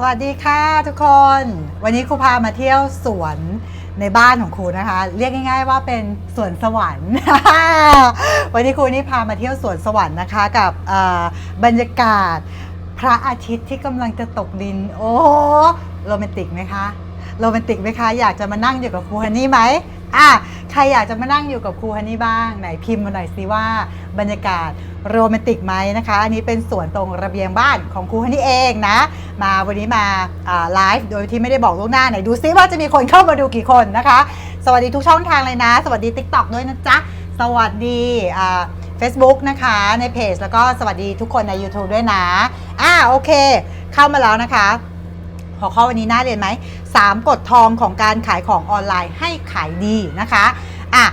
สวัสดีค่ะทุกคน วันนี้ครูพามาเที่ยวสวนในบ้านของครูนะคะ เรียกง่าย ๆ ว่าเป็นสวนสวรรค์ วันนี้ครูนี่พามาเที่ยวสวนสวรรค์นะคะ กับบรรยากาศพระอาทิตย์ที่กำลังจะตกดิน โอ้โรแมนติกไหมคะโรแมนติกไหมคะ อยากจะมานั่งอยู่กับครูฮันนี่ไหม อะใครอยากจะมานั่งอยู่กับครูฮันนี่บ้างไหนพิมพ์มาหน่อยสิว่าบรรยากาศโรแมนติกไหมนะคะ อันนี้เป็นสวนตรงระเบียงบ้านของครูฮันนี่เองนะ มาวันนี้มาไลฟ์โดยที่ไม่ได้บอกล่วงหน้าไหนดูซิว่าจะมีคนเข้ามาดูกี่คนนะคะ สวัสดีทุกช่องทางเลยนะ สวัสดี TikTok ด้วยนะจ๊ะ สวัสดีเฟซบุ๊กนะคะในเพจ แล้วก็สวัสดีทุกคนใน YouTube ด้วยนะ อ่าโอเค เข้ามาแล้วนะคะ หัวข้อวันนี้น่าเรียนไหม 3กฎทองของการขายของออนไลน์ให้ขายดีนะคะอะ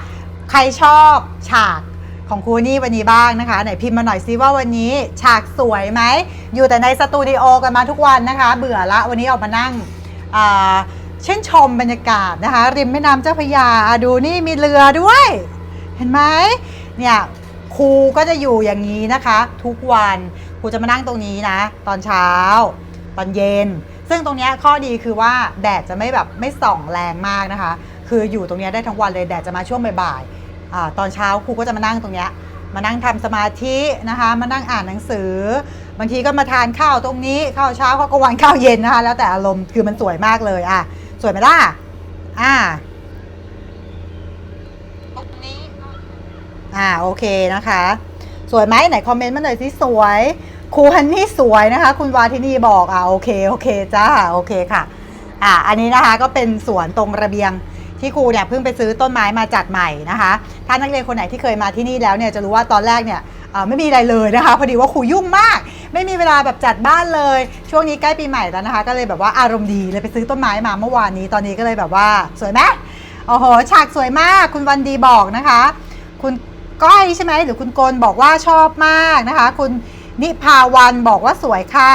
ใครชอบฉากของครูนี่วันนี้บ้างนะคะ ไหนพิมพ์มาหน่อยซิว่าวันนี้ฉากสวยไหม อยู่แต่ในสตูดิโอกันมาทุกวันนะคะ เบื่อละวันนี้ออกมานั่งอ่าชื่นชมบรรยากาศนะคะ ริมแม่น้ำเจ้าพระยาดูนี่มีเรือด้วย เห็นไหมเนี่ยครูก็จะอยู่อย่างนี้นะคะ ทุกวันครูจะมานั่งตรงนี้นะ ตอนเช้า ตอนเย็น ซึ่งตรงเนี้ยข้อดีคือว่าแดดจะไม่แบบไม่ส่องแรงมากนะคะ คืออยู่ตรงเนี้ยได้ทั้งวันเลยแดดจะมาช่วงบ่ายๆอ่าตอนเช้าครูก็จะมานั่งตรงเนี้ยมานั่งทำสมาธินะคะ มานั่งอ่านหนังสือ บางทีก็มาทานข้าวตรงนี้ข้าวเช้าข้าวกลางวันข้าวเย็นนะคะ แล้วแต่อารมณ์คือมันสวยมากเลยอะสวยไหมล่ะอ่าตรงนี้อ่าโอเคนะคะ สวยไหมไหนคอมเมนต์มาหน่อยสิสวย ครูฮันนี่สวยนะคะ คุณวาทินีบอกอ่าโอเคโอเคจ้าโอเคค่ะอ่าอันนี้นะคะก็เป็นสวนตรงระเบียงที่ครูเนี่ยเพิ่งไปซื้อต้นไม้มาจัดใหม่นะคะ ถ้านักเรียนคนไหนที่เคยมาที่นี่แล้วเนี่ยจะรู้ว่าตอนแรกเนี่ยไม่มีอะไรเลยนะคะ พอดีว่าครูยุ่งมาก ไม่มีเวลาแบบจัดบ้านเลย ช่วงนี้ใกล้ปีใหม่แล้วนะคะ ก็เลยแบบว่าอารมณ์ดีเลยไปซื้อต้นไม้มาเมื่อวานนี้ตอนนี้ก็เลยแบบว่าสวยไหมโอ้โหฉากสวยมากคุณวันดีบอกนะคะ คุณก้อยใช่ไหมหรือคุณโกนบอกว่าชอบมากนะคะ คุณ นิพาวันบอกว่าสวยค่ะ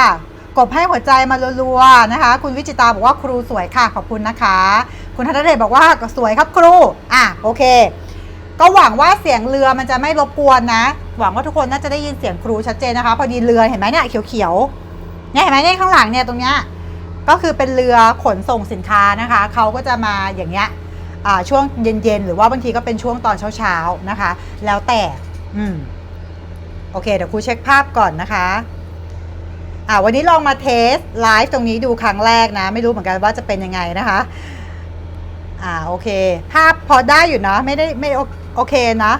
กบให้หัวใจมารัวๆนะคะ คุณวิจิตาบอกว่าครูสวยค่ะขอบคุณนะคะ คุณธนเดชบอกว่าก็สวยครับครูอะโอเค ก็หวังว่าเสียงเรือมันจะไม่รบกวนนะ หวังว่าทุกคนน่าจะได้ยินเสียงครูชัดเจนนะคะ พอดีเรือเห็นไหมเนี่ยเขียวๆเนี่ยเห็นไหมเนี่ยข้างหลังเนี่ยตรงเนี้ยก็คือเป็นเรือขนส่งสินค้านะคะเขาก็จะมาอย่างเงี้ยช่วงเย็นๆหรือว่าบางทีก็เป็นช่วงตอนเช้าๆนะคะ แล้วแต่อืม โอเค เดี๋ยวครูเช็คภาพก่อนนะคะอ่าวันนี้ลองมาเทสไลฟ์ตรงนี้ดูครั้งแรกนะ ไม่รู้เหมือนกันว่าจะเป็นยังไงนะคะอ่าโอเค ภาพพอได้อยู่เนาะไม่ได้ไม่โอเคนะ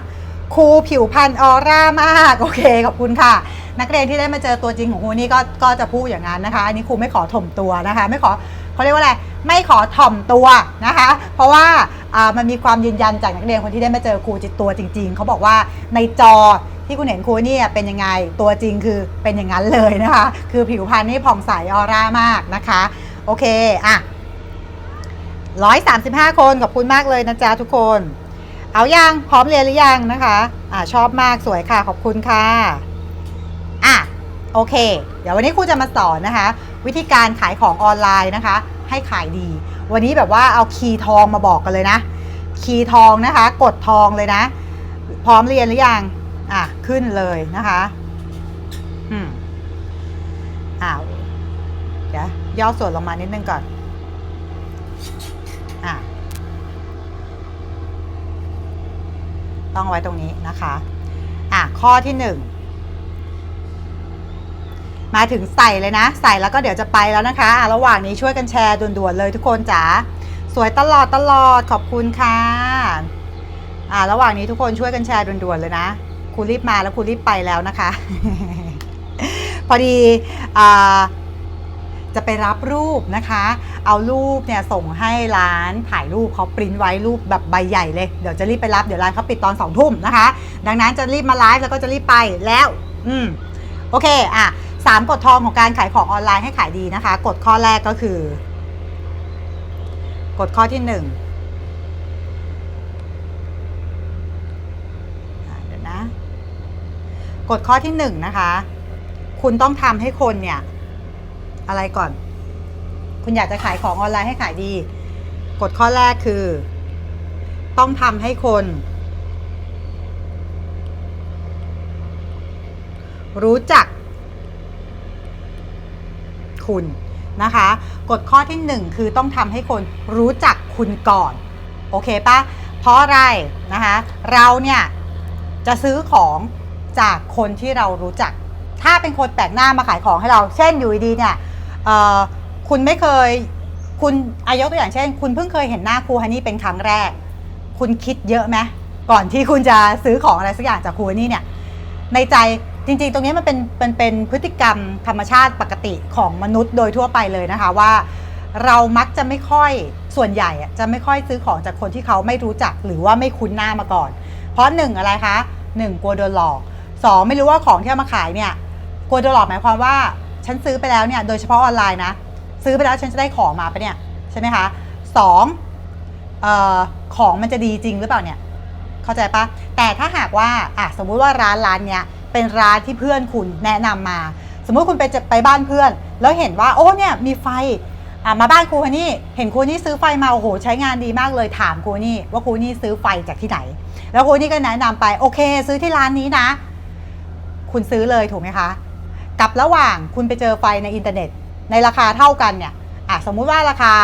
ครูผิวพรรณออร่ามากโอเคขอบคุณค่ะ นักเรียนที่ได้มาเจอตัวจริงของครูนี่ก็ก็จะพูดอย่างนั้นนะคะ อันนี้ครูไม่ขอถ่อมตัวนะคะ ไม่ขอเขาเรียกว่าอะไรไม่ขอถ่อมตัวนะคะ เพราะว่าอ่ามันมีความยืนยันจากนักเรียนคนที่ได้มาเจอครูจิตตัวจริง ๆเขาบอกว่าในจอ ที่คุณเห็นครูเนี่ยเป็นยังไงตัวจริงคือเป็นอย่างนั้นเลยนะคะ คือผิวพรรณนี่ผ่องใสออร่ามากนะคะ โอเคอะ135คนขอบคุณมากเลยนะจ๊ะทุกคน เอายังพร้อมเรียนหรือยังนะคะอ่าชอบมากสวยค่ะขอบคุณค่ะอะโอเค เดี๋ยววันนี้ครูจะมาสอนนะคะ วิธีการขายของออนไลน์นะคะ ให้ขายดี วันนี้แบบว่าเอาคีย์ทองมาบอกกันเลยนะ คีย์ทองนะคะ กดทองเลยนะ พร้อมเรียนหรือยัง อะ ขึ้นเลยนะคะอืมอ้าวเดี๋ยวย่อส่วนลงมานิดนึงก่อน อะ ต้องไว้ตรงนี้นะคะ อะ ข้อที่หนึ่งมาถึงใส่เลยนะ ใส่แล้วก็เดี๋ยวจะไปแล้วนะคะอะระหว่างนี้ช่วยกันแชร์ด่วนๆเลยทุกคนจ๋าสวยตลอดตลอดขอบคุณค่ะ อ่า ระหว่างนี้ทุกคนช่วยกันแชร์ด่วนๆเลยนะ ครูรีบมาแล้วครูรีบไปแล้วนะคะ พอดีอ่าจะไปรับรูปนะคะ เอารูปเนี่ยส่งให้ร้านถ่ายรูปเขาปริ้นไว้รูปแบบใบใหญ่เลย เดี๋ยวจะรีบไปรับ เดี๋ยวร้านเขาปิดตอนสองทุ่มนะคะ ดังนั้นจะรีบมาไลฟ์แล้วก็จะรีบไปแล้ว อืม โอเค อะสามกฎทองของการขายของออนไลน์ให้ขายดีนะคะ กฎข้อแรกก็คือ กฎข้อที่หนึ่งอะเดี๋ยวนะ กฎข้อที่หนึ่งนะคะ คุณต้องทำให้คนเนี่ย อะไรก่อน คุณอยากจะขายของออนไลน์ให้ขายดี กฎข้อแรกคือ ต้องทำให้คน รู้จัก คุณนะคะกฎข้อที่1คือต้องทำให้คนรู้จักคุณก่อน โอเคปะเพราะอะไรนะคะ เราเนี่ยจะซื้อของ จากคนที่เรารู้จัก ถ้าเป็นคนแปลกหน้ามาขายของให้เรา เช่นอยู่ดีๆเนี่ยเอ่อคุณไม่เคย คุณอายกตัวอย่างเช่น คุณเพิ่งเคยเห็นหน้าครูฮันนี่เป็นครั้งแรก คุณคิดเยอะไหมก่อนที่คุณจะซื้อของอะไรสักอย่างจากครูฮันนี่เนี่ยในใจจริงๆ ตรงนี้มันเป็นเป็นเป็นพฤติกรรมธรรมชาติปกติของมนุษย์โดยทั่วไปเลยนะคะว่าเรามักจะไม่ค่อยส่วนใหญ่จะไม่ค่อยซื้อของจากคนที่เขาไม่รู้จักหรือว่าไม่คุ้นหน้ามาก่อน เพราะหนึ่งอะไรคะหนึ่งกลัวโดนหลอก สองไม่รู้ว่าของที่เอามาขายเนี่ยกลัวโดนหลอกหมายความว่า ฉันซื้อไปแล้วเนี่ยโดยเฉพาะออนไลน์นะ ซื้อไปแล้วฉันจะได้ของมาปะเนี่ยใช่ไหมคะสองออของมันจะดีจริงหรือเปล่าเนี่ยเข้าใจปะแต่ถ้าหากว่าอะสมมุติว่าร้านร้านเนี้ยเป็นร้านที่เพื่อนคุณแนะนำมา สมมุติคุณไปจะไปบ้านเพื่อน แล้วเห็นว่าโอ้เนี่ยมีไฟอะมาบ้านครูนี่เห็นครูนี่ซื้อไฟมาโอ้โหใช้งานดีมากเลยถามครูนี่ว่าครูนี่ซื้อไฟจากที่ไหน แล้วครูนี่ก็แนะนำไปโอเค ซื้อที่ร้านนี้นะ คุณซื้อเลยถูกไหมคะ กับระหว่างคุณไปเจอไฟในอินเทอร์เน็ต ในราคาเท่ากันเนี่ยอะสมมุติว่าราคา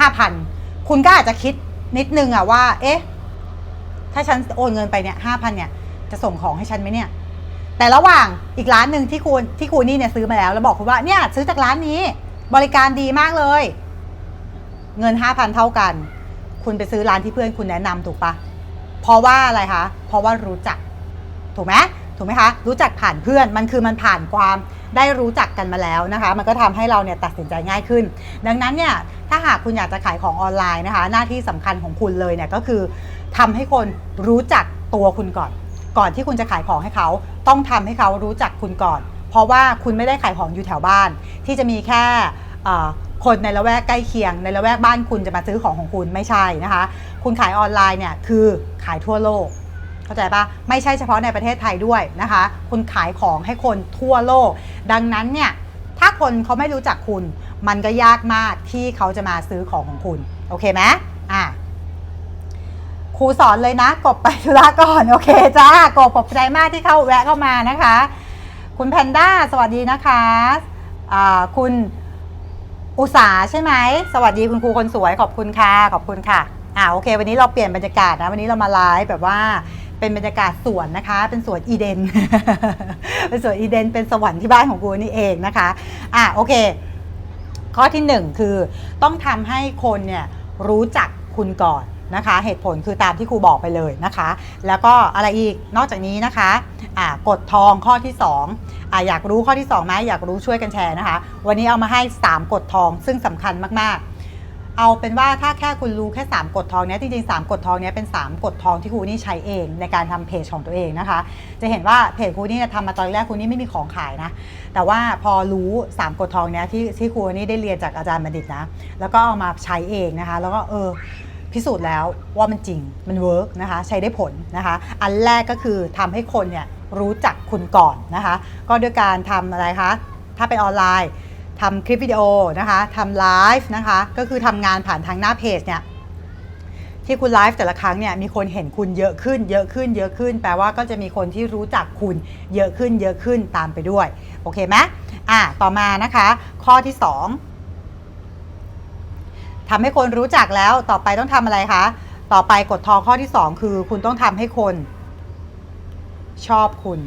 5,000 คุณก็อาจจะคิดนิดนึงอะว่า เอ๊ะ ถ้าฉันโอนเงินไปเนี่ยห้าพันเนี่ย จะส่งของให้ฉันไหมเนี่ย แต่ระหว่างอีกร้านหนึ่งที่คุณที่คุณนี่เนี่ยซื้อมาแล้ว แล้วบอกคุณว่าเนี่ยซื้อจากร้านนี้ บริการดีมากเลย เงินห้าพันเท่ากัน คุณไปซื้อร้านที่เพื่อนคุณแนะนำถูกปะเพราะว่าอะไรคะ เพราะว่ารู้จัก ถูกไหม ถูกไหมคะ รู้จักผ่านเพื่อนมันคือมันผ่านความได้รู้จักกันมาแล้วนะคะ มันก็ทำให้เราเนี่ยตัดสินใจง่ายขึ้น ดังนั้นเนี่ยถ้าหากคุณอยากจะขายของออนไลน์นะคะ หน้าที่สำคัญของคุณเลยเนี่ยก็คือทำให้คนรู้จักตัวคุณก่อน ก่อนที่คุณจะขายของให้เขา ต้องทำให้เขารู้จักคุณก่อน เพราะว่าคุณไม่ได้ขายของอยู่แถวบ้าน ที่จะมีแค่คนในละแวกใกล้เคียง ในละแวกบ้านคุณจะมาซื้อของของคุณไม่ใช่นะคะ คุณขายออนไลน์เนี่ยคือขายทั่วโลก เข้าใจปะไม่ใช่เฉพาะในประเทศไทยด้วยนะคะ คุณขายของให้คนทั่วโลก ดังนั้นเนี่ยถ้าคนเขาไม่รู้จักคุณ มันก็ยากมากที่เขาจะมาซื้อของของคุณ โอเคไหมอะครูสอนเลยนะ กบไปธุระก่อน โอเคจ้ากบขอบใจมากที่เข้าแวะเข้ามานะคะ คุณแพนด้าสวัสดีนะคะคุณอุสาใช่ไหม สวัสดีคุณครูคนสวยขอบคุณค่ะ ขอบคุณค่ะอ่าโอเค วันนี้เราเปลี่ยนบรรยากาศนะ วันนี้เรามาไลฟ์แบบว่า เป็นบรรยากาศสวนนะคะ เป็นสวนอีเดน เป็นสวนอีเดน เป็นสวรรค์ที่บ้านของกูนี่เองนะคะอะโอเค ข้อที่หนึ่งคือต้องทำให้คนเนี่ยรู้จักคุณก่อนนะคะ เหตุผลคือตามที่ครูบอกไปเลยนะคะ แล้วก็อะไรอีกนอกจากนี้นะคะอ่ากฎทองข้อที่2อ่าอยากรู้ข้อที่2ไหมอยากรู้ช่วยกันแชร์นะคะ วันนี้เอามาให้ 3กฎทองซึ่งสำคัญมากๆ เอาเป็นว่าถ้าแค่คุณรู้แค่ 3 กฎทองเนี้ยจริงๆ 3 กฎทองเนี้ยเป็น 3 กฎทองที่ครูนี่ใช้เองในการทำเพจของตัวเองนะคะ จะเห็นว่าเพจครูนี่ทำมาตอนแรกครูนี่ไม่มีของขายนะ แต่ว่าพอรู้ 3 กฎทองเนี้ยที่ที่ครูนี่ได้เรียนจากอาจารย์บัณฑิตนะ แล้วก็เอามาใช้เองนะคะ แล้วก็เออพิสูจน์แล้วว่ามันจริงมันเวิร์กนะคะใช้ได้ผลนะคะ อันแรกก็คือทำให้คนเนี่ยรู้จักคุณก่อนนะคะ ก็ด้วยการทำอะไรคะถ้าเป็นออนไลน์ ทำคลิปวิดีโอนะคะทำไลฟ์นะคะ ก็คือทำงานผ่านทางหน้าเพจเนี่ยที่คุณไลฟ์แต่ละครั้งเนี่ยมีคนเห็นคุณเยอะขึ้น เยอะขึ้น เยอะขึ้น แปลว่าก็จะมีคนที่รู้จักคุณเยอะขึ้น เยอะขึ้นตามไปด้วย โอเคไหมอะต่อมานะคะ ข้อที่ 2ทำให้คนรู้จักแล้วต่อไปต้องทำอะไรคะ ต่อไปกฎทองข้อที่ 2 คือคุณต้องทำให้คน ชอบคุณ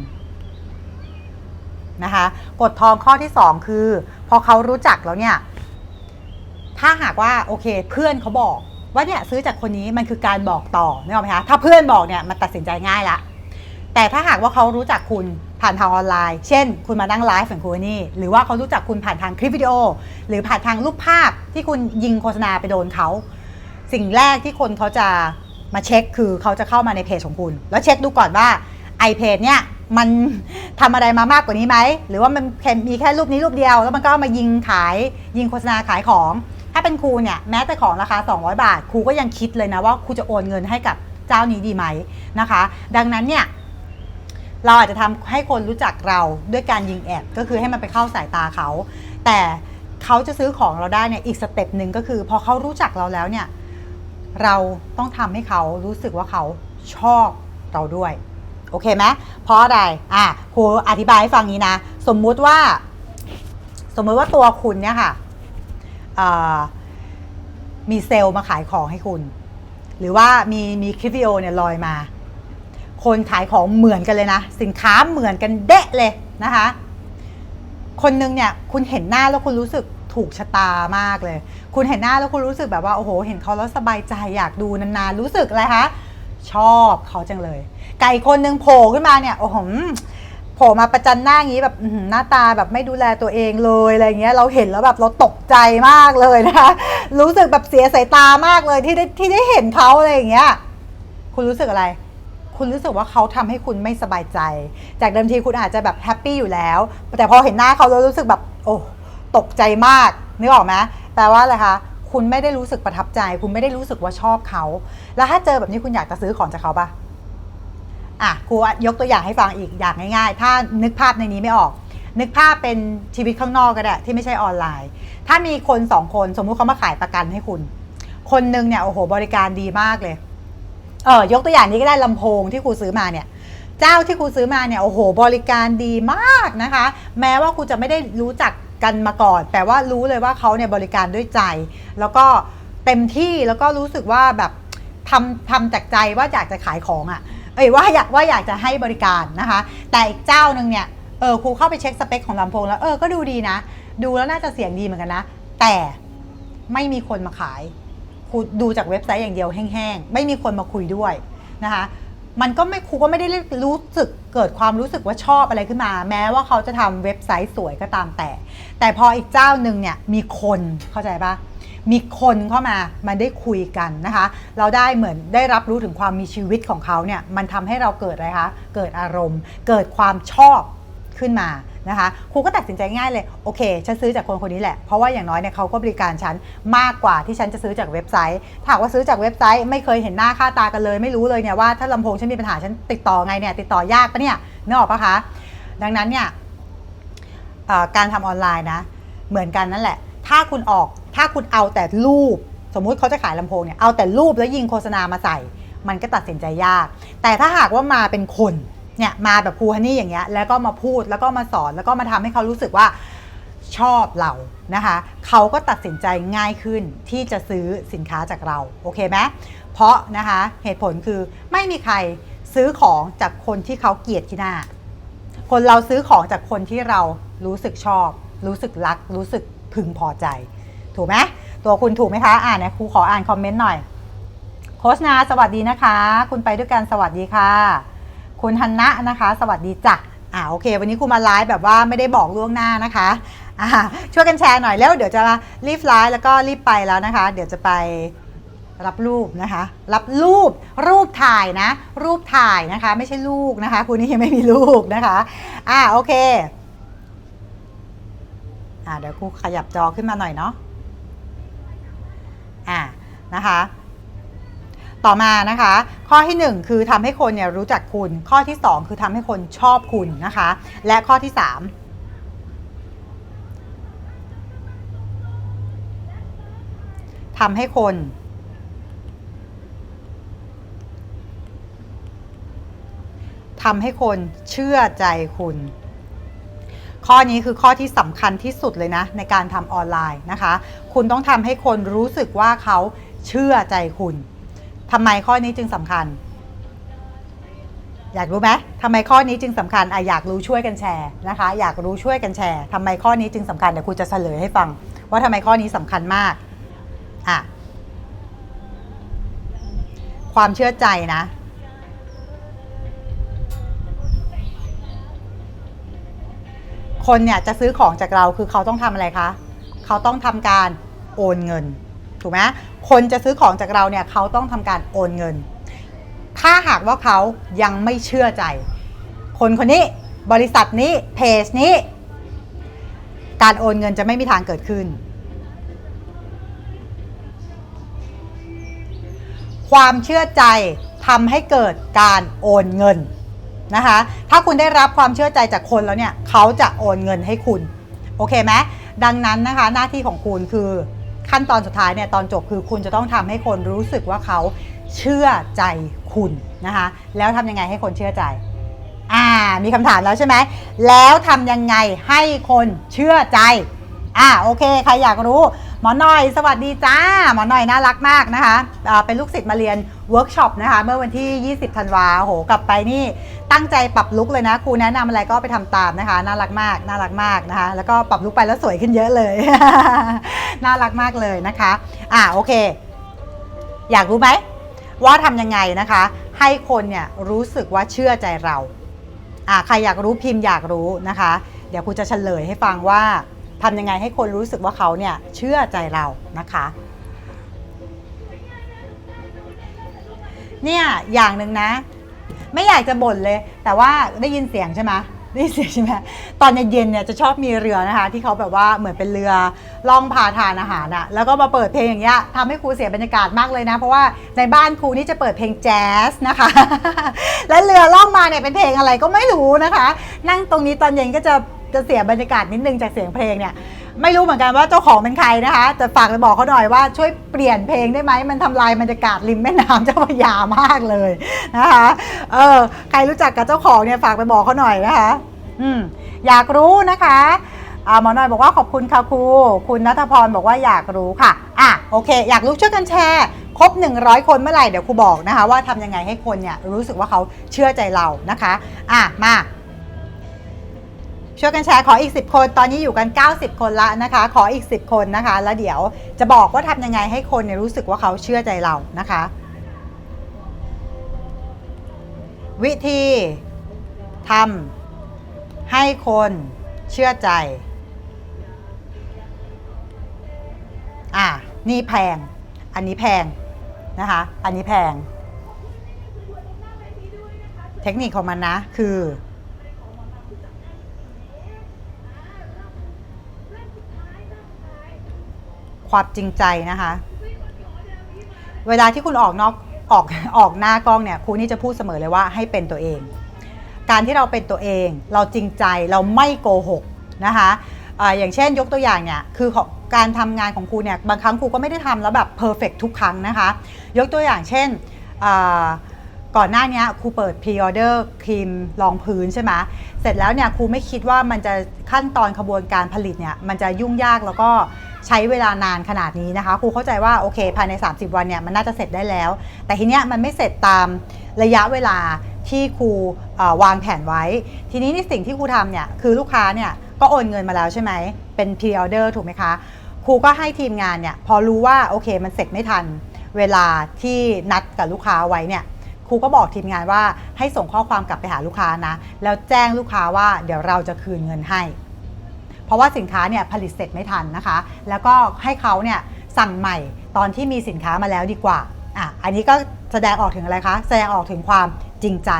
นะคะกฎทองข้อที่ 2 คือ พอเขารู้จักแล้วเนี่ยถ้าหากว่าโอเคเพื่อนเขาบอกว่าเนี่ยซื้อจากคนนี้มันคือการบอกต่อนึกออกไหมคะถ้าเพื่อนบอกเนี่ยมันตัดสินใจง่ายละแต่ถ้าหากว่าเขารู้จักคุณผ่านทางออนไลน์ เช่น คุณมานั่งไลฟ์ของคุณนี่ หรือว่าเขารู้จักคุณผ่านทางคลิปวิดีโอ หรือผ่านทางรูปภาพที่คุณยิงโฆษณาไปโดนเขา สิ่งแรกที่คนเขาจะมาเช็คคือเขาจะเข้ามาในเพจของคุณ แล้วเช็คดูก่อนว่าไอเพจเนี่ย มันทำอะไรมามากกว่านี้ไหม หรือว่ามันแค่มีแค่รูปนี้รูปเดียว แล้วมันก็มายิงขายยิงโฆษณาขายของ ถ้าเป็นครูเนี่ยแม้แต่ของราคา 200 บาท ครูก็ยังคิดเลยนะว่าครูจะโอนเงินให้กับเจ้านี้ดีไหมนะคะ ดังนั้นเนี่ยเราอาจจะทำให้คนรู้จักเราด้วยการยิงแอดก็คือให้มันไปเข้าสายตาเขา แต่เขาจะซื้อของเราได้เนี่ยอีกสเต็ปหนึ่งก็คือ พอเขารู้จักเราแล้วเนี่ยเราต้องทำให้เขารู้สึกว่าเขาชอบเราด้วย โอเคไหมเพราะอะไรอะครูอธิบายให้ฟังนี้นะ สมมุติว่า สมมุติว่าตัวคุณเนี่ยค่ะมีเซลล์มาขายของให้คุณ หรือว่ามีมีคลิปวิดีโอเนี่ยลอยมา คนขายของเหมือนกันเลยนะ สินค้าเหมือนกันเดะเลยนะคะ คนนึงเนี่ยคุณเห็นหน้าแล้วคุณรู้สึกถูกชะตามากเลย คุณเห็นหน้าแล้วคุณรู้สึกแบบว่าโอ้โห เห็นเขาแล้วสบายใจอยากดูนานๆ รู้สึกอะไรคะ ชอบเขาจังเลย ไก่คนหนึ่งโผล่ขึ้นมาเนี่ยโอ้โหโผล่มาประจันหน้าอย่างนี้แบบหน้าตาแบบไม่ดูแลตัวเองเลยอะไรเงี้ยเราเห็นแล้วแบบเราตกใจมากเลยนะคะรู้สึกแบบเสียสายตามากเลยที่ได้ที่ได้เห็นเขาอะไรอย่างเงี้ยคุณรู้สึกอะไร คุณรู้สึกว่าเขาทำให้คุณไม่สบายใจ จากเดิมทีคุณอาจจะแบบแฮปปี้อยู่แล้ว แต่พอเห็นหน้าเขาแล้วรู้สึกแบบโอ้ตกใจมากนึกออกไหมแปลว่าอะไรคะคุณไม่ได้รู้สึกประทับใจ คุณไม่ได้รู้สึกว่าชอบเขา แล้วถ้าเจอแบบนี้คุณอยากจะซื้อของจากเขาปะ อะครูยกตัวอย่างให้ฟังอีกอย่างง่าย ๆ ถ้านึกภาพในนี้ไม่ออก นึกภาพเป็นชีวิตข้างนอกก็ได้ที่ไม่ใช่ออนไลน์ ถ้ามีคนสองคนสมมุติเขามาขายประกันให้คุณ คนหนึงเนี่ยโอ้โหบริการดีมากเลยเออยกตัวอย่างนี้ก็ได้ลำโพงที่ครูซื้อมาเนี่ยเจ้าที่ครูซื้อมาเนี่ยโอ้โห บริการดีมากนะคะ แม้ว่าครูจะไม่ได้รู้จักกันมาก่อน แต่ว่ารู้เลยว่าเขาเนี่ยบริการด้วยใจ แล้วก็เต็มที่แล้วก็รู้สึกว่าแบบทำทำจากใจว่าอยากจะขายของอะ่ะ เอ้ยว่าอยากว่าอยากจะให้บริการนะคะ แต่อีกเจ้าหนึ่งเนี่ยเออครูเข้าไปเช็คสเปคของลำโพงแล้วเออก็ดูดีนะ ดูแล้วน่าจะเสียงดีเหมือนกันนะ แต่ไม่มีคนมาขายครูดูจากเว็บไซต์อย่างเดียวแห้งๆ ไม่มีคนมาคุยด้วยนะคะ มันก็ไม่ครูก็ไม่ได้รู้สึกเกิดความรู้สึกว่าชอบอะไรขึ้นมา แม้ว่าเขาจะทำเว็บไซต์สวยก็ตามแต่ แต่พออีกเจ้าหนึ่งเนี่ยมีคนเข้าใจปะ มีคนเข้ามามาได้คุยกันนะคะ เราได้เหมือนได้รับรู้ถึงความมีชีวิตของเขาเนี่ยมันทำให้เราเกิดอะไรคะเกิดอารมณ์ เกิดความชอบขึ้นมานะคะครูก็ตัดสินใจง่ายเลยโอเคฉันซื้อจากคนคนนี้แหละเพราะว่าอย่างน้อยเนี่ยเขาก็บริการฉันมากกว่าที่ฉันจะซื้อจากเว็บไซต์ถ้าว่าซื้อจากเว็บไซต์ไม่เคยเห็นหน้าค่าตากันเลย ไม่รู้เลยเนี่ยว่าถ้าลำโพงฉันมีปัญหาฉันติดต่อไงเนี่ยติดต่อยากปะเนี่ยนึกออกปะคะดังนั้นเนี่ยการทำออนไลน์นะเหมือนกันนั่นแหละ ถ้าคุณออก ถ้าคุณเอาแต่รูป สมมุติเขาจะขายลำโพงเนี่ย เอาแต่รูปแล้วยิงโฆษณามาใส่ มันก็ตัดสินใจยาก แต่ถ้าหากว่ามาเป็นคน เนี่ย มาแบบครูฮันนี่อย่างเงี้ย แล้วก็มาพูด แล้วก็มาสอน แล้วก็มาทำให้เขารู้สึกว่าชอบเรา นะคะ เขาก็ตัดสินใจง่ายขึ้นที่จะซื้อสินค้าจากเรา โอเคไหมเพราะนะคะ เหตุผลคือไม่มีใครซื้อของจากคนที่เขาเกลียดที่หน้า คนเราซื้อของจากคนที่เรารู้สึกชอบ รู้สึกรัก รู้สึก พึงพอใจ ถูกไหมตัวคุณถูกไหมคะ อ่านนี่ยครูขออ่านคอมเมนต์หน่อย โคชนาสวัสดีนะคะ คุณไปด้วยกันสวัสดีค่ะ คุณฮันนะนะคะ สวัสดีจ้ะอ่าโอเควันนี้ครูมาไลฟ์แบบว่าไม่ได้บอกล่วงหน้านะคะอ่าช่วยกันแชร์หน่อยแล้วเดี๋ยวจะรีบไลฟ์แล้วก็รีบไปแล้วนะคะ เดี๋ยวจะไปรับรูปนะคะ รับรูปรูปถ่ายนะ รูปถ่ายนะคะ ไม่ใช่ลูกนะคะคุณนี่ยังไม่มีลูกนะคะอ่าโอเค อ่าเดี๋ยวครูขยับจอขึ้นมาหน่อยเนาะอ่านะคะ ต่อมานะคะ ข้อที่ 1 คือทำให้คนเนี่ยรู้จักคุณ ข้อที่ 2 คือทำให้คนชอบคุณนะคะ และข้อที่ 3ทำให้คน ทำให้คนเชื่อใจคุณ ข้อนี้คือข้อที่สำคัญที่สุดเลยนะ ในการทำออนไลน์นะคะ คุณต้องทำให้คนรู้สึกว่าเขาเชื่อใจคุณทำไมข้อนี้จึงสำคัญ อยากรู้ไหมทำไมข้อนี้จึงสำคัญอะอยากรู้ช่วยกันแชร์นะคะ อยากรู้ช่วยกันแชร์ทำไมข้อนี้จึงสำคัญเดี๋ยวครูจะเฉลยให้ฟัง ว่าทำไมข้อนี้สำคัญมากอะความเชื่อใจนะ คนเนี่ยจะซื้อของจากเราคือเขาต้องทำอะไรคะเขาต้องทำการโอนเงินถูกไหมคนจะซื้อของจากเราเนี่ยเขาต้องทำการโอนเงิน ถ้าหากว่าเขายังไม่เชื่อใจ คนคนนี้บริษัทนี้เพจนี้ การโอนเงินจะไม่มีทางเกิดขึ้น ความเชื่อใจทำให้เกิดการโอนเงิน นะคะ ถ้าคุณได้รับความเชื่อใจจากคนแล้วเนี่ยเขาจะโอนเงินให้คุณ โอเคไหมดังนั้นนะคะหน้าที่ของคุณคือขั้นตอนสุดท้ายเนี่ยตอนจบคือคุณจะต้องทำให้คนรู้สึกว่าเขาเชื่อใจคุณนะคะ แล้วทำยังไงให้คนเชื่อใจอ่ามีคำถามแล้วใช่ไหมแล้วทำยังไงให้คนเชื่อใจอ่าโอเค ใครอยากรู้ มอหน่อย สวัสดีจ้า หมอหน่อยน่ารักมากนะคะเป็นลูกศิษย์มาเรียนเวิร์กช็อปนะคะ เมื่อวันที่ 20 ธันวาโห กลับไปนี่ตั้งใจปรับลุกเลยนะ ครูแนะนำอะไรก็ไปทำตามนะคะ น่ารักมาก น่ารักมากนะคะ แล้วก็ปรับลุกไปแล้วสวยขึ้นเยอะเลย น่ารักมากเลยนะคะ อ่าโอเค อยากรู้ไหมว่าทำยังไงนะคะ ให้คนเนี่ยรู้สึกว่าเชื่อใจเราอ่าใครอยากรู้พิมพ์อยากรู้นะคะ เดี๋ยวครูจะเฉลยให้ฟังว่า ทำยังไงให้คนรู้สึกว่าเขาเนี่ยเชื่อใจเรานะคะเนี่ยอย่างหนึ่งนะ ไม่อยากจะบ่นเลย แต่ว่าได้ยินเสียงใช่ไหมได้ยินเสียงใช่ไหมตอนเย็นๆเนี่ยจะชอบมีเรือนะคะ ที่เขาแบบว่าเหมือนเป็นเรือล่องพาทานอาหารอะแล้วก็มาเปิดเพลงอย่างเงี้ยทำให้ครูเสียบรรยากาศมากเลยนะ เพราะว่าในบ้านครูนี่จะเปิดเพลงแจ๊สนะคะ และเรือล่องมาเนี่ยเป็นเพลงอะไรก็ไม่รู้นะคะ นั่งตรงนี้ตอนเย็นก็จะ จะเสียบรรยากาศนิดนึงจากเสียงเพลงเนี่ยไม่รู้เหมือนกันว่าเจ้าของเป็นใครนะคะจะฝากไปบอกเขาหน่อยว่าช่วยเปลี่ยนเพลงได้ไหมมันทำลายบรรยากาศริมแม่น้ำเจ้าพระยามากเลยนะคะเออใครรู้จักกับเจ้าของเนี่ยฝากไปบอกเขาหน่อยนะคะ อืมอยากรู้นะคะอ่าหมอหน่อยบอกว่าขอบคุณค่ะครูคุณนัทพรบอกว่าอยากรู้ค่ะอะโอเค อยากรู้ช่วยกันแชร์ครบ 100 คนเมื่อไหร่เดี๋ยวครูบอกนะคะ ว่าทำยังไงให้คนเนี่ยรู้สึกว่าเขาเชื่อใจเรานะคะ อะมา ช่วยกันแชร์ขออีก 10 คน ตอนนี้อยู่กัน 90 คนละนะคะ ขออีก 10 คนนะคะ แล้วเดี๋ยวจะบอกว่าทำยังไงให้คนเนี่ยรู้สึกว่าเขาเชื่อใจเรานะคะ วิธีทำให้คนเชื่อใจ อะ นี่แพง อันนี้แพงนะคะ อันนี้แพง เทคนิคของมันนะคือ ความจริงใจนะคะ เวลาที่คุณออกนอกออกออกหน้ากล้องเนี่ยครูนี่จะพูดเสมอเลยว่าให้เป็นตัวเอง การที่เราเป็นตัวเอง เราจริงใจเราไม่โกหกนะคะออย่างเช่นยกตัวอย่างเนี่ยคือของการทำงานของครูเนี่ยบางครั้งครูก็ไม่ได้ทำแล้วแบบเพอร์เฟกทุกครั้งนะคะ ยกตัวอย่างเช่นอ ก่อนหน้านี้ครูเปิดพรีออเดอร์ครีมรองพื้นใช่ไหมเสร็จแล้วเนี่ยครูไม่คิดว่ามันจะขั้นตอนขบวนการผลิตเนี่ยมันจะยุ่งยากแล้วก็ใช้เวลานานขนาดนี้นะคะ ครูเข้าใจว่าโอเคภายใน 30 วันเนี่ยมันน่าจะเสร็จได้แล้ว แต่ทีเนี้ยมันไม่เสร็จตามระยะเวลาที่ครูวางแผนไว้ ทีนี้ในสิ่งที่ครูทำเนี่ยคือลูกค้าเนี่ยก็โอนเงินมาแล้วใช่ไหมเป็นพรีออเดอร์ถูกไหมคะครูก็ให้ทีมงานเนี่ยพอรู้ว่าโอเคมันเสร็จไม่ทันเวลาที่นัดกับลูกค้าไว้เนี่ย ครูก็บอกทีมงานว่าให้ส่งข้อความกลับไปหาลูกค้านะ แล้วแจ้งลูกค้าว่าเดี๋ยวเราจะคืนเงินให้ เพราะว่าสินค้าเนี่ยผลิตเสร็จไม่ทันนะคะ แล้วก็ให้เขาเนี่ยสั่งใหม่ตอนที่มีสินค้ามาแล้วดีกว่าอะอันนี้ก็แสดงออกถึงอะไรคะ แสดงออกถึงความจริงใจ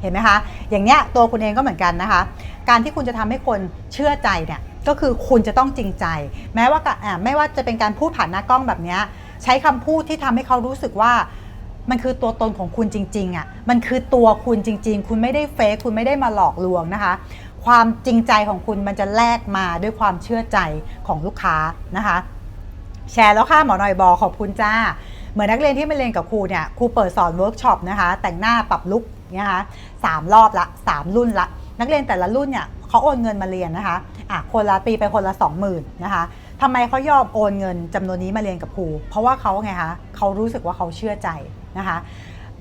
เห็นไหมคะ อย่างเนี้ยตัวคุณเองก็เหมือนกันนะคะ การที่คุณจะทำให้คนเชื่อใจเนี่ยก็คือคุณจะต้องจริงใจ แม้ว่าอะไม่ว่าจะเป็นการพูดผ่านหน้ากล้องแบบเนี้ยใช้คำพูดที่ทำให้เขารู้สึกว่า มันคือตัวตนของคุณจริงๆอะมันคือตัวคุณจริง ๆ คุณไม่ได้เฟกคุณไม่ได้มาหลอกลวงนะคะ ความจริงใจของคุณมันจะแลกมาด้วยความเชื่อใจของลูกค้านะคะ แชร์แล้วค่ะหมอหน่อยบอขอบคุณจ้าเหมือนนักเรียนที่มาเรียนกับครูเนี่ยครูเปิดสอนเวิร์กช็อปนะคะ แต่งหน้าปรับลุคเนี่ยนะคะสามรอบละสามรุ่นละ นักเรียนแต่ละรุ่นเนี่ยเขาโอนเงินมาเรียนนะคะอะคนละตีไปคนละ 20,000นะคะทำไมเขายอมโอนเงินจำนวนนี้มาเรียนกับครู เพราะว่าเขาไงคะเขารู้สึกว่าเขาเชื่อใจ นะคะ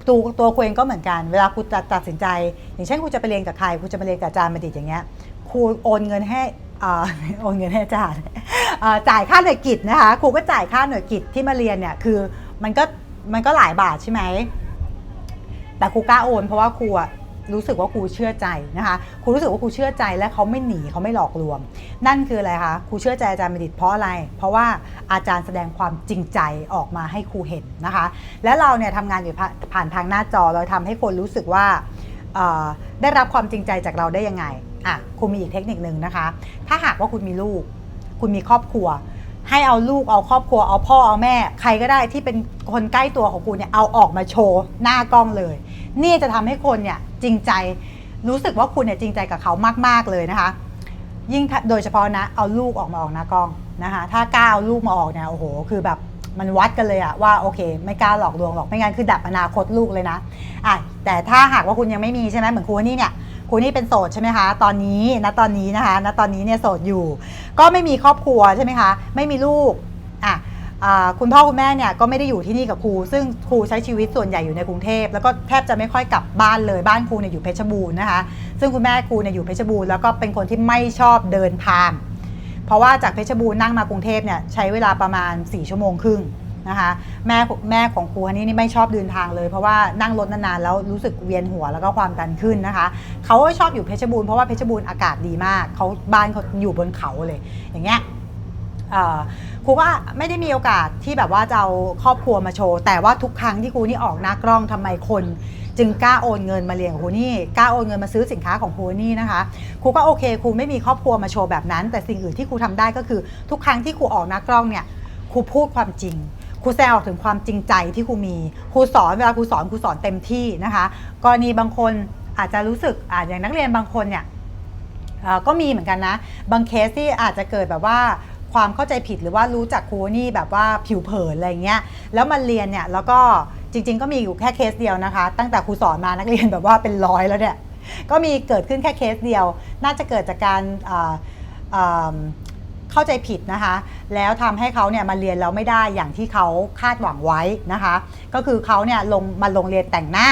ตัวตัวครูเองก็เหมือนกัน เวลาครูจะตัดสินใจ อย่างเช่นครูจะไปเรียนกับใครครูจะไปเรียนกับอาจารย์บัณฑิตอย่างเงี้ยครูโอนเงินให้อโอนเงินให้อาจารย์จ่ายค่าหน่วยกิจนะคะครูก็จ่ายค่าหน่วยกิจที่มาเรียนเนี่ยคือมันก็มันก็หลายบาทใช่ไหมแต่ครูกล้าโอนเพราะว่าครูอะ รู้สึกว่าครูเชื่อใจนะคะครูรู้สึกว่าครูเชื่อใจและเขาไม่หนีเขาไม่หลอกลวง นั่นคืออะไรคะครูเชื่อใจอาจารย์บัณฑิตเพราะอะไร เพราะว่าอาจารย์แสดงความจริงใจออกมาให้ครูเห็นนะคะ และเราเนี่ยทำงานอยู่ผ่านทางหน้าจอเราทำให้คนรู้สึกว่าได้รับความจริงใจจากเราได้ยังไงอะครูมีอีกเทคนิคนึงนะคะ ถ้าหากว่าคุณมีลูก คุณมีครอบครัว ให้เอาลูกเอาครอบครัวเอาพ่อเอาแม่ ใครก็ได้ที่เป็นคนใกล้ตัวของคุณเนี่ยเอาออกมาโชว์หน้ากล้องเลย นี่จะทำให้คนเนี่ย จริงใจ รู้สึกว่าคุณเนี่ยจริงใจกับเขามาก ๆ เลยนะคะ ยิ่งถ้าโดยเฉพาะนะเอาลูกออกมาออกหน้ากล้องนะคะ ถ้ากล้าเอาลูกมาออกเนี่ยโอ้โห คือแบบมันวัดกันเลยอะว่าโอเค ไม่กล้าหลอกลวงหรอกไม่งั้นคือดับอนาคตลูกเลยนะอะแต่ถ้าหากว่าคุณยังไม่มีใช่ไหมเหมือนครูนี่เนี่ยครูนี่เป็นโสดใช่ไหมคะ ตอนนี้ณตอนนี้นะคะณตอนนี้เนี่ยโสดอยู่ ก็ไม่มีครอบครัวใช่ไหมคะ ไม่มีลูกอะ คุณพ่อคุณแม่เนี่ยก็ไม่ได้อยู่ที่นี่กับครูซึ่งครูใช้ชีวิตส่วนใหญ่อยู่ในกรุงเทพแล้วก็แทบจะไม่ค่อยกลับบ้านเลยบ้านครูเนี่ยอยู่เพชรบูรณ์นะคะซึ่งคุณแม่ครูเนี่ยอยู่เพชรบูรณ์แล้วก็เป็นคนที่ไม่ชอบเดินทางเพราะว่าจากเพชรบูรณ์นั่งมากรุงเทพเนี่ยใช้เวลาประมาณ 4 ชั่วโมงครึ่งนะคะแม่แม่ของครูฮันนี่นี่ไม่ชอบเดินทางเลย เพราะว่านั่งรถนานๆแล้วรู้สึกเวียนหัวแล้วก็ความดันขึ้นนะคะเขาก็ชอบอยู่เพชรบูรณ์เพราะว่าเพชรบูรณ์อากาศดีมากเขาบ้านเขาอยู่บนเขาเลยอย่างเงี้ย ครูก็ไม่ได้มีโอกาสที่แบบว่าจะเอาครอบครัวมาโชว์ แต่ว่าทุกครั้งที่ครูนี่ออกหน้ากล้องทำไมคน จึงกล้าโอนเงินมาเลี้ยงครูนี่กล้าโอนเงินมาซื้อสินค้าของครูนี่นะคะครูก็โอเคครูไม่มีครอบครัวมาโชว์แบบนั้น แต่สิ่งอื่นที่ครูทำได้ก็คือ ทุกครั้งที่ครูออกหน้ากล้องเนี่ยครูพูดความจริงครูแสดงออกถึงความจริงใจที่ครูมีครูสอนเวลาครูสอนครูสอนเต็มที่นะคะกรณีบางคนอาจจะรู้สึกอาอย่างนักเรียนบางคนเนี่ยก็มีเหมือนกันนะ บางเคสที่อาจจะเกิดแบบว่า ความเข้าใจผิดหรือว่ารู้จักครูนี่แบบว่าผิวเผินอะไรเงี้ยแล้วมันเรียนเนี่ยแล้วก็จริง ๆ ก็มีอยู่แค่เคสเดียวนะคะ ตั้งแต่ครูสอนมานักเรียนแบบว่าเป็นร้อยแล้วเนี่ยก็มีเกิดขึ้นแค่เคสเดียว น่าจะเกิดจากการเข้าใจผิดนะคะ แล้วทำให้เขาเนี่ยมาเรียนแล้วไม่ได้อย่างที่เขาคาดหวังไว้นะคะ ก็คือเขาเนี่ยลงมาลงเรียนแต่งหน้า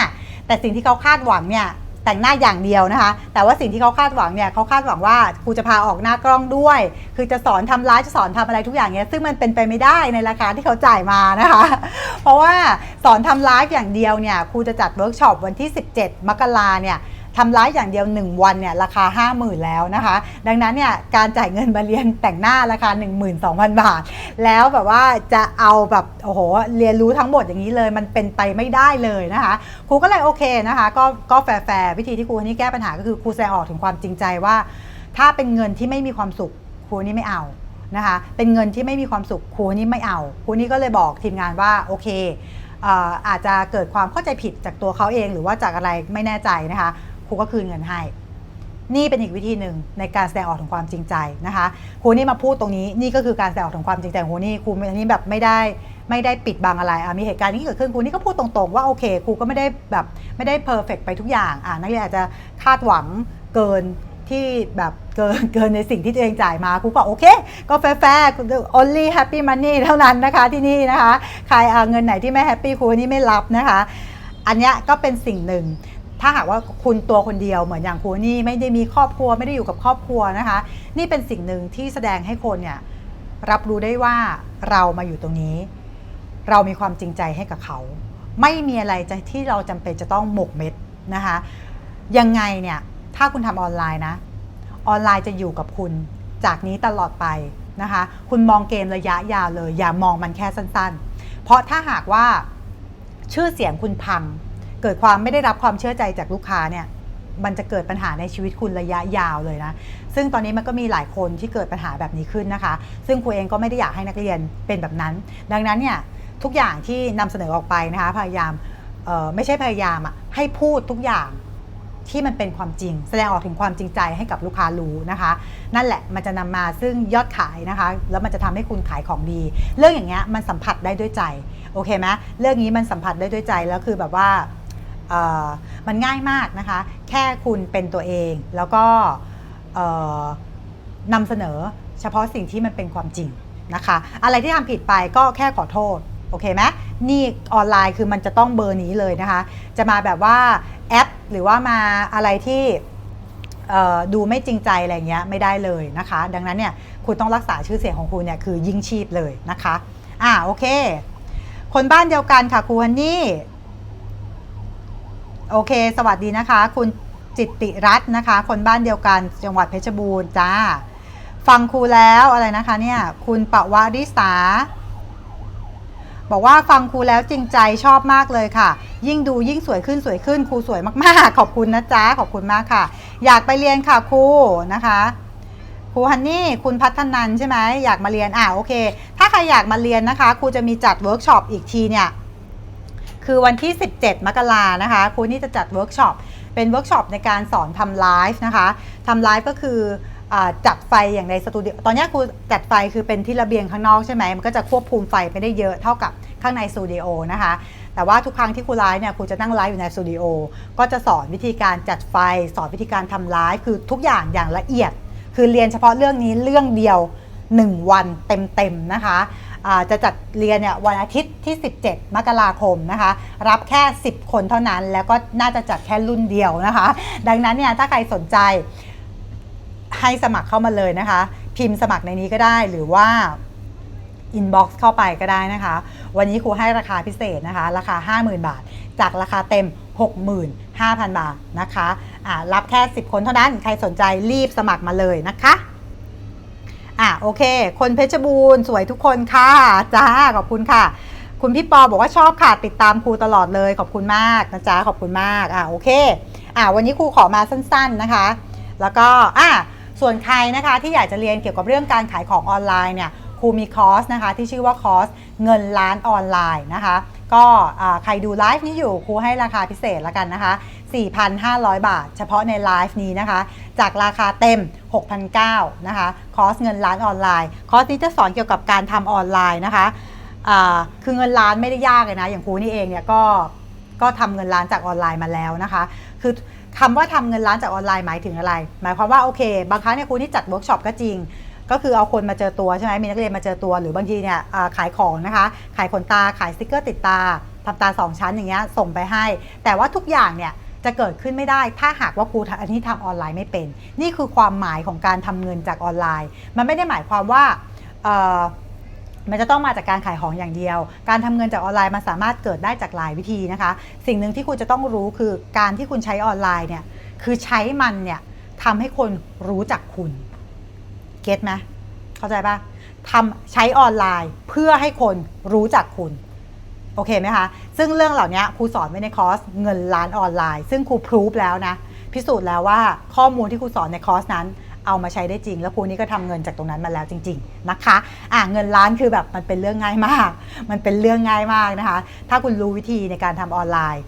แต่สิ่งที่เขาคาดหวังเนี่ย แต่งหน้าอย่างเดียวนะคะ แต่ว่าสิ่งที่เขาคาดหวังเนี่ยเขาคาดหวังว่าครูจะพาออกหน้ากล้องด้วย คือจะสอนทำร้ายจะสอนทำอะไรทุกอย่างเนี่ยซึ่งมันเป็นไปไม่ได้ในราคาที่เขาจ่ายมานะคะ เพราะว่าสอนทำร้ายอย่างเดียวเนี่ยครูจะจัดเวิร์กช็อปวันที่ 17 มกราเนี่ย ทำร้ายอย่างเดียว 1 วันเนี่ยราคา 50,000 แล้วนะคะ ดังนั้นเนี่ยการจ่ายเงินมาเรียนแต่งหน้าราคา 12,000 บาท แล้วแบบว่าจะเอาแบบโอ้โหเรียนรู้ทั้งหมดอย่างนี้เลย มันเป็นไปไม่ได้เลยนะคะครูก็เลยโอเคนะคะก็ก็แฟร์วิธีที่ครูคนนี้แก้ปัญหาก็คือครูแสดงออกถึงความจริงใจว่า ถ้าเป็นเงินที่ไม่มีความสุขครูนี่ไม่เอานะคะเป็นเงินที่ไม่มีความสุขครูนี่ไม่เอาครูนี่ก็เลยบอกทีมงานว่าโอเคอาจจะเกิดความเข้าใจผิดจากตัวเขาเองหรือว่าจากอะไรไม่แน่ใจนะคะ ครูก็คืนเงินให้ นี่เป็นอีกวิธีหนึ่งในการแสดงออกถึงความจริงใจนะคะครูนี่มาพูดตรงนี้นี่ก็คือการแสดงออกถึงความจริงใจของครูนี่ครูอันนี้แบบไม่ได้ไม่ได้ปิดบังอะไรอะมีเหตุการณ์นี้เกิดขึ้นครูนี่ก็พูดตรงๆว่าโอเคครูก็ไม่ได้แบบไม่ได้เพอร์เฟกไปทุกอย่างอะนักเรียนอาจจะคาดหวังเกินที่แบบเกินเกินในสิ่งที่ตัวเองจ่ายมาครูก็โอเค ก็แฟร์ๆ only happy money เท่านั้นนะคะที่นี่นะคะ ใครเอาเงินไหนที่ไม่แฮปปี้ครูนี่ไม่รับนะคะ อันนี้ก็เป็นสิ่งหนึ่ง ถ้าหากว่าคุณตัวคนเดียวเหมือนอย่างครูนี่ไม่ได้มีครอบครัวไม่ได้อยู่กับครอบครัวนะคะ นี่เป็นสิ่งหนึ่งที่แสดงให้คนเนี่ยรับรู้ได้ว่าเรามาอยู่ตรงนี้ เรามีความจริงใจให้กับเขา ไม่มีอะไรที่เราจำเป็นจะต้องหมกเม็ดนะคะยังไงเนี่ยถ้าคุณทำออนไลน์นะ ออนไลน์จะอยู่กับคุณจากนี้ตลอดไปนะคะ คุณมองเกมระยะยาวเลย อย่ามองมันแค่สั้นๆ เพราะถ้าหากว่าชื่อเสียงคุณพัง เกิดความไม่ได้รับความเชื่อใจจากลูกค้าเนี่ยมันจะเกิดปัญหาในชีวิตคุณระยะยาวเลยนะ ซึ่งตอนนี้มันก็มีหลายคนที่เกิดปัญหาแบบนี้ขึ้นนะคะ ซึ่งครูเองก็ไม่ได้อยากให้นักเรียนเป็นแบบนั้น ดังนั้นเนี่ยทุกอย่างที่นำเสนอออกไปนะคะ พยายามไม่ใช่พยายามอะให้พูดทุกอย่างที่มันเป็นความจริง แสดงออกถึงความจริงใจให้กับลูกค้ารู้นะคะ นั่นแหละมันจะนำมาซึ่งยอดขายนะคะ แล้วมันจะทำให้คุณขายของดี เรื่องอย่างเงี้ยมันสัมผัสได้ด้วยใจโอเคไหมเรื่องนี้มันสัมผัสได้ด้วยใจแล้วคือแบบว่า มันง่ายมากนะคะ แค่คุณเป็นตัวเอง แล้วก็นำเสนอเฉพาะสิ่งที่มันเป็นความจริงนะคะ อะไรที่ทำผิดไปก็แค่ขอโทษโอเคไหมนี่ออนไลน์คือมันจะต้องเบอร์นี้เลยนะคะ จะมาแบบว่าแอปหรือว่ามาอะไรที่ดูไม่จริงใจอะไรเงี้ยไม่ได้เลยนะคะ ดังนั้นเนี่ยคุณต้องรักษาชื่อเสียงของคุณเนี่ยคือยิ่งชีพเลยนะคะ อ่าโอเค คนบ้านเดียวกันค่ะครูฮันนี่ โอเค สวัสดีนะคะ คุณจิตติรัตน์นะคะ คนบ้านเดียวกันจังหวัดเพชรบูรณ์จ้า ฟังครูแล้วอะไรนะคะเนี่ย คุณปวาริสา บอกว่าฟังครูแล้วจริงใจชอบมากเลยค่ะ ยิ่งดูยิ่งสวยขึ้นสวยขึ้นครูสวยมากๆ ขอบคุณนะจ๊ะขอบคุณมากค่ะ อยากไปเรียนค่ะครูนะคะครูฮันนี่คุณพัฒนันใช่ไหมอยากมาเรียนอ่าโอเค ถ้าใครอยากมาเรียนนะคะครูจะมีจัดเวิร์กช็อปอีกทีเนี่ย คือวันที่ 17 มกรานะคะครูนี่จะจัดเวิร์กช็อปเป็นเวิร์กช็อปในการสอนทำไลฟ์นะคะทำไลฟ์ก็คือจัดไฟอย่างในสตูดิโอตอนนี้ครูจัดไฟคือเป็นที่ระเบียงข้างนอกใช่ไหมมันก็จะควบคุมไฟไม่ได้เยอะเท่ากับข้างในสตูดิโอนะคะแต่ว่าทุกครั้งที่ครูไลฟ์เนี่ยครูจะนั่งไลฟ์อยู่ในสตูดิโอก็จะสอนวิธีการจัดไฟ สอนวิธีการทำไลฟ์คือทุกอย่างอย่างละเอียด คือเรียนเฉพาะเรื่องนี้เรื่องเดียว 1 วันเต็มๆนะคะ จะจัดเรียนเนี่ยวันอาทิตย์ที่ 17 มกราคมนะคะ รับแค่ 10 คนเท่านั้นแล้วก็น่าจะจัดแค่รุ่นเดียวนะคะ ดังนั้นเนี่ยถ้าใครสนใจให้สมัครเข้ามาเลยนะคะ พิมพ์สมัครในนี้ก็ได้หรือว่าอินบ็อกซ์เข้าไปก็ได้นะคะ วันนี้ครูให้ราคาพิเศษนะคะ ราคา 50,000 บาท จากราคาเต็ม 65,000 บาทนะคะอ่ารับแค่ 10 คนเท่านั้น ใครสนใจรีบสมัครมาเลยนะคะ อะโอเค คนเพชรบูรณ์สวยทุกคนค่ะจ้าขอบคุณค่ะ คุณพี่ปอบอกว่าชอบค่ะติดตามครูตลอดเลย ขอบคุณมากนะจ๊ะขอบคุณมากอะโอเคอะวันนี้ครูขอมาสั้น ๆนะคะ แล้วก็อะส่วนใครนะคะที่อยากจะเรียนเกี่ยวกับเรื่องการขายของออนไลน์เนี่ยครูมีคอร์สนะคะที่ชื่อว่าคอร์สเงินล้านออนไลน์นะคะ ก็ใครดูไลฟ์นี้อยู่ครูให้ราคาพิเศษแล้วกันนะคะ 4,500 บาท เฉพาะในไลฟ์นี้นะคะ จากราคาเต็ม 6,900นะคะ คอสเงินล้านออนไลน์ คอสนี้จะสอนเกี่ยวกับการทำออนไลน์นะคะอ่าคือเงินล้านไม่ได้ยากเลยนะ อย่างครูนี่เองเนี่ยก็ก็ทำเงินล้านจากออนไลน์มาแล้วนะคะ คือคำว่าทำเงินล้านจากออนไลน์หมายถึงอะไร หมายความว่าโอเค บางครั้งเนี่ยครูนี่จัดเวิร์กช็อปก็จริงก็คือเอาคนมาเจอตัวใช่ไหมมีนักเรียนมาเจอตัวหรือบางทีเนี่ยขายของนะคะ ขายขนตาขายสติกเกอร์ติดตาทำตาสองชั้นอย่างเงี้ยส่งไปให้ แต่ว่าทุกอย่างเนี่ย จะเกิดขึ้นไม่ได้ ถ้าหากว่าครูทำอันนี้ทำออนไลน์ไม่เป็น นี่คือความหมายของการทำเงินจากออนไลน์ มันไม่ได้หมายความว่ามันจะต้องมาจากการขายของอย่างเดียว การทำเงินจากออนไลน์มันสามารถเกิดได้จากหลายวิธีนะคะ สิ่งหนึ่งที่คุณจะต้องรู้คือการที่คุณใช้ออนไลน์เนี่ยคือใช้มันเนี่ยทำให้คนรู้จักคุณเก็ตไหมเข้าใจปะทำใช้ออนไลน์เพื่อให้คนรู้จักคุณ โอเคไหมคะ ซึ่งเรื่องเหล่านี้ครูสอนไว้ในคอร์สเงินล้านออนไลน์ ซึ่งครูพิสูจแล้วนะ พิสูจน์แล้วว่าข้อมูลที่ครูสอนในคอร์สนั้น เอามาใช้ได้จริง แล้วครูนี้ก็ทำเงินจากตรงนั้นมาแล้วจริง ๆนะคะอะเงินล้านคือแบบมันเป็นเรื่องง่ายมาก มันเป็นเรื่องง่ายมากนะคะ ถ้าคุณรู้วิธีในการทำออนไลน์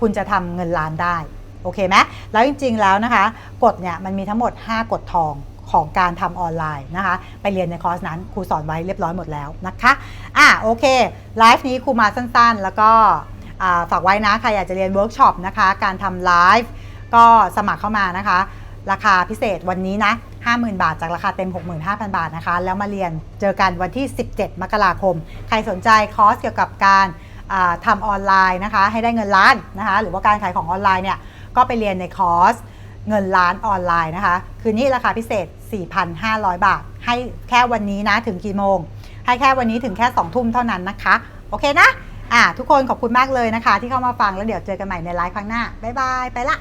คุณจะทำเงินล้านได้โอเคไหมแล้วจริง ๆแล้วนะคะ กฎเนี่ยมันมีทั้งหมด 5 กฎทอง ของการทำออนไลน์นะคะ ไปเรียนในคอร์สนั้นครูสอนไว้เรียบร้อยหมดแล้วนะคะอะโอเคไลฟ์นี้ครูมาสั้นๆ แล้วก็ฝากไว้นะใครอยากจะเรียนเวิร์กช็อปนะคะ การทำไลฟ์ก็สมัครเข้ามานะคะ ราคาพิเศษวันนี้นะ 50,000 บาทจากราคาเต็ม 65,000 บาทนะคะ แล้วมาเรียนเจอกันวันที่ 17 มกราคม ใครสนใจคอร์สเกี่ยวกับการทำออนไลน์นะคะ ให้ได้เงินล้านนะคะ หรือว่าการขายของออนไลน์เนี่ย ก็ไปเรียนในคอร์สเงินล้านออนไลน์นะคะ คืนนี้ราคาพิเศษ 4,500 บาท ให้แค่วันนี้นะถึงกี่โมง ให้แค่วันนี้ถึงแค่ 2 ทุ่มเท่านั้นนะคะ โอเคนะอ่าทุกคนขอบคุณมากเลยนะคะ ที่เข้ามาฟังแล้วเดี๋ยวเจอกันใหม่ในไลฟ์ครั้งหน้า บ๊ายบาย ไปละ